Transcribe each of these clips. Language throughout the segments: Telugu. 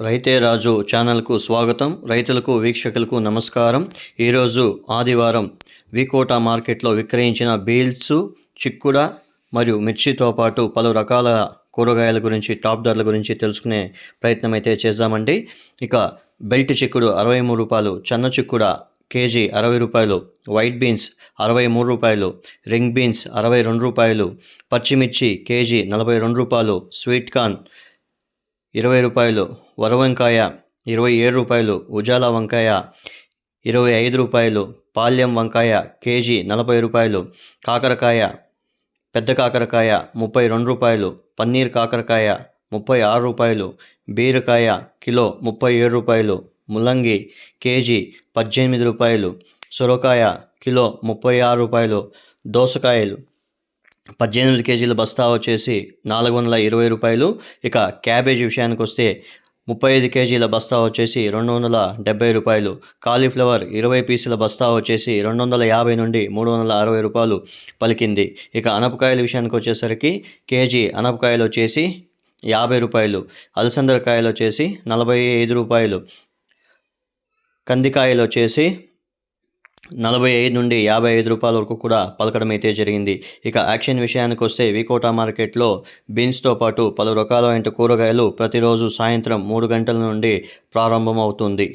రైతే రాజు ఛానల్కు స్వాగతం. రైతులకు వీక్షకులకు నమస్కారం. ఈరోజు ఆదివారం వికోట మార్కెట్లో విక్రయించిన బీల్స్ చిక్కుడ మరియు మిర్చితో పాటు పలు రకాల కూరగాయల గురించి టాప్ ధరల గురించి తెలుసుకునే ప్రయత్నం అయితే చేద్దామండి ఇక బెల్ట్ చిక్కుడు అరవై మూడు రూపాయలు చన్న చిక్కుడ కేజీ అరవై రూపాయలు వైట్ బీన్స్ అరవై మూడు రూపాయలు రింగ్ బీన్స్ అరవై రెండు రూపాయలు పచ్చిమిర్చి కేజీ నలభై రెండు రూపాయలు స్వీట్ కార్న్ ఇరవై రూపాయలు వరవంకాయ ఇరవై ఏడు రూపాయలు ఉజాలా వంకాయ ఇరవై ఐదు రూపాయలు పాల్యం వంకాయ కేజీ నలభై రూపాయలు కాకరకాయ పెద్ద కాకరకాయ ముప్పై రెండు రూపాయలు పన్నీర్ కాకరకాయ ముప్పై ఆరు రూపాయలు బీరకాయ కిలో ముప్పై ఏడు రూపాయలు ముల్లంగి కేజీ పద్దెనిమిది రూపాయలు సొరకాయ కిలో ముప్పై ఆరు రూపాయలు దోసకాయలు పద్దెనిమిది కేజీల బస్తా వచ్చేసి నాలుగు వందల ఇరవై రూపాయలు. ఇక క్యాబేజీ విషయానికి వస్తే ముప్పై ఐదు కేజీల బస్తా వచ్చేసి రెండు వందల డెబ్బై రూపాయలు. కాలీఫ్లవర్ ఇరవై పీసుల బస్తా వచ్చేసి రెండు వందల యాభై నుండి మూడు వందల అరవై రూపాయలు పలికింది. ఇక అనపకాయల విషయానికి వచ్చేసరికి కేజీ అనపకాయలు వచ్చేసి యాభై రూపాయలు. అలసందరకాయలు వచ్చేసి నలభై ఐదు రూపాయలు. కందికాయలు వచ్చేసి నలభై ఐదు నుండి యాభై ఐదు రూపాయల వరకు కూడా పలకడం అయితే జరిగింది. ఇక యాక్షన్ విషయానికి వస్తే వికోటా మార్కెట్లో బీన్స్తో పాటు పలు రకాలైన కూరగాయలు ప్రతిరోజు సాయంత్రం మూడు గంటల నుండి ప్రారంభమవుతుంది.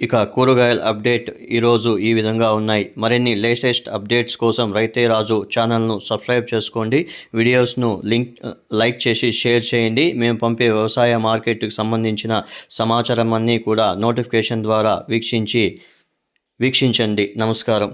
ఇక కూరగాయల అప్డేట్ ఈరోజు ఈ విధంగా ఉన్నాయి. మరిన్ని లేటెస్ట్ అప్డేట్స్ కోసం రైతే రాజు ఛానల్ను సబ్స్క్రైబ్ చేసుకోండి. వీడియోస్ను లింక్ లైక్ చేసి షేర్ చేయండి. మేము పంపే వ్యవసాయ మార్కెట్కి సంబంధించిన సమాచారం అన్నీ కూడా నోటిఫికేషన్ ద్వారా వీక్షించి వీక్షించండి. నమస్కారం.